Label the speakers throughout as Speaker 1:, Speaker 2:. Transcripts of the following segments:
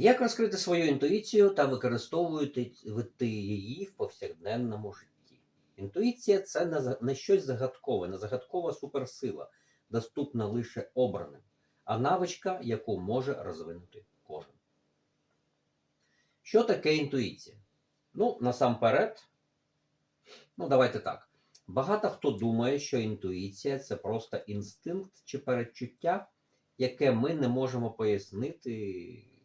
Speaker 1: Як розкрити свою інтуїцію та використовувати її в повсякденному житті? Інтуїція це не щось загадкове, не загадкова суперсила, доступна лише обраним, а навичка, яку може розвинути кожен. Що таке інтуїція? Ну, насамперед, ну давайте так. Багато хто думає, що інтуїція це просто інстинкт чи передчуття, яке ми не можемо пояснити.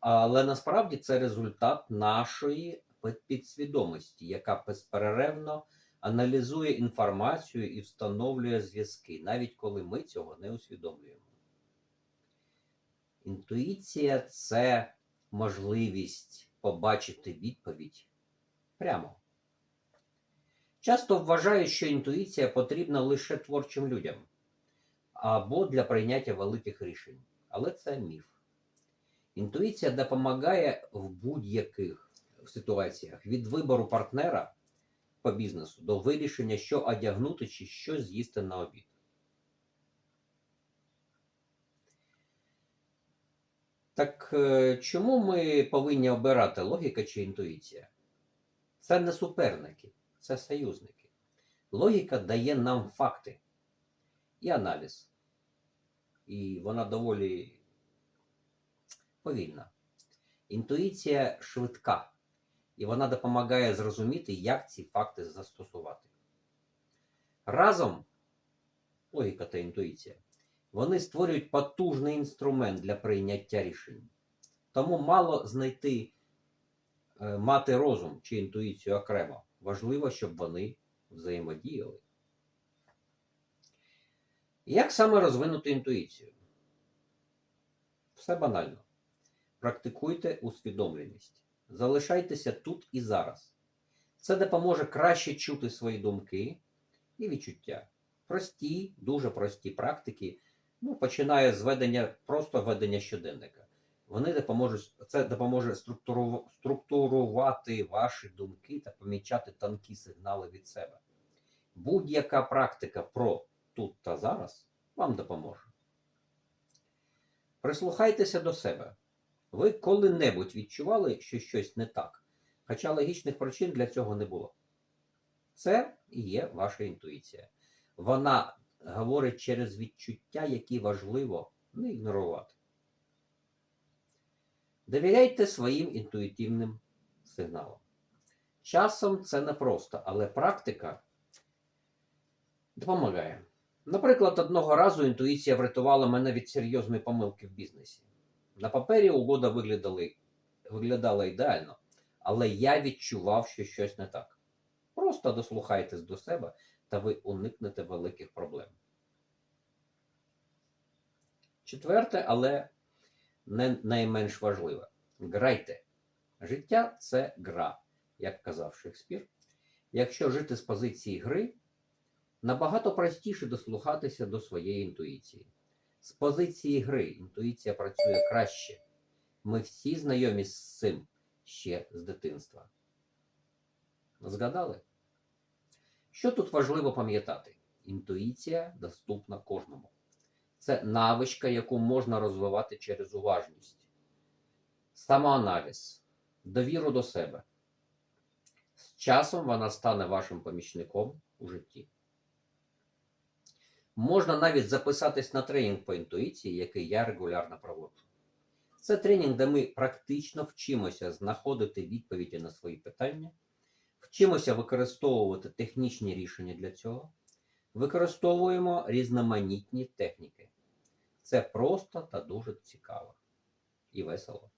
Speaker 1: Але насправді це результат нашої підсвідомості, яка безперервно аналізує інформацію і встановлює зв'язки, навіть коли ми цього не усвідомлюємо. Інтуїція це можливість побачити відповідь прямо. Часто вважають, що інтуїція потрібна лише творчим людям або для прийняття великих рішень. Але це міф. Інтуїція допомагає в будь-яких ситуаціях від вибору партнера по бізнесу до вирішення, що одягнути чи що з'їсти на обід. Так е, чому ми повинні обирати логіка чи інтуїція? Це не суперники, це союзники. Логіка дає нам факти і аналіз. І вона доволі повільна. Інтуїція швидка, і вона допомагає зрозуміти, як ці факти застосувати. Разом логіка та інтуїція вони створюють потужний інструмент для прийняття рішень. Тому мало знайти, е, мати розум чи інтуїцію окремо. Важливо, щоб вони взаємодіяли. Як саме розвинути інтуїцію? Все банально. Практикуйте усвідомленість. Залишайтеся тут і зараз. Це допоможе краще чути свої думки і відчуття. Прості, дуже прості практики, ну, починає з ведення, просто ведення щоденника. Вони допоможуть, це допоможе структуру- структурувати ваші думки та помічати тонкі сигнали від себе. Будь-яка практика про тут та зараз вам допоможе. Прислухайтеся до себе. Ви коли-небудь відчували, що щось не так, хоча логічних причин для цього не було. Це і є ваша інтуїція. Вона говорить через відчуття, які важливо не ігнорувати. Довіряйте своїм інтуїтивним сигналам. Часом це непросто, але практика допомагає. Наприклад, одного разу інтуїція врятувала мене від серйозної помилки в бізнесі. На папері угода виглядала ідеально, але я відчував, що щось не так. Просто дослухайтесь до себе, та ви уникнете великих проблем. Четверте, але не найменш важливе. Грайте. Життя це гра, як казав Шекспір. Якщо жити з позиції гри, набагато простіше дослухатися до своєї інтуїції. З позиції гри інтуїція працює краще. Ми всі знайомі з цим ще з дитинства. Згадали? Що тут важливо пам'ятати? Інтуїція доступна кожному. Це навичка, яку можна розвивати через уважність, самоаналіз, довіру до себе. З часом вона стане вашим помічником у житті. Можна навіть записатись на тренінг по інтуїції, який я регулярно проводжу. Це тренінг, де ми практично вчимося знаходити відповіді на свої питання, вчимося використовувати технічні рішення для цього, використовуємо різноманітні техніки. Це просто та дуже цікаво і весело.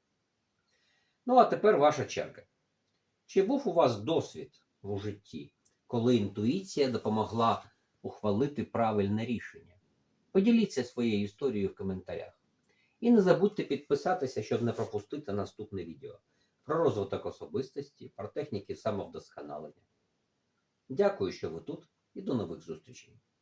Speaker 1: Ну, а тепер ваша черга. Чи був у вас досвід у житті, коли інтуїція допомогла ухвалити правильне рішення? Поділіться своєю історією в коментарях. І не забудьте підписатися, щоб не пропустити наступне відео про розвиток особистості, про техніки самовдосконалення. Дякую, що ви тут, і до нових зустрічей!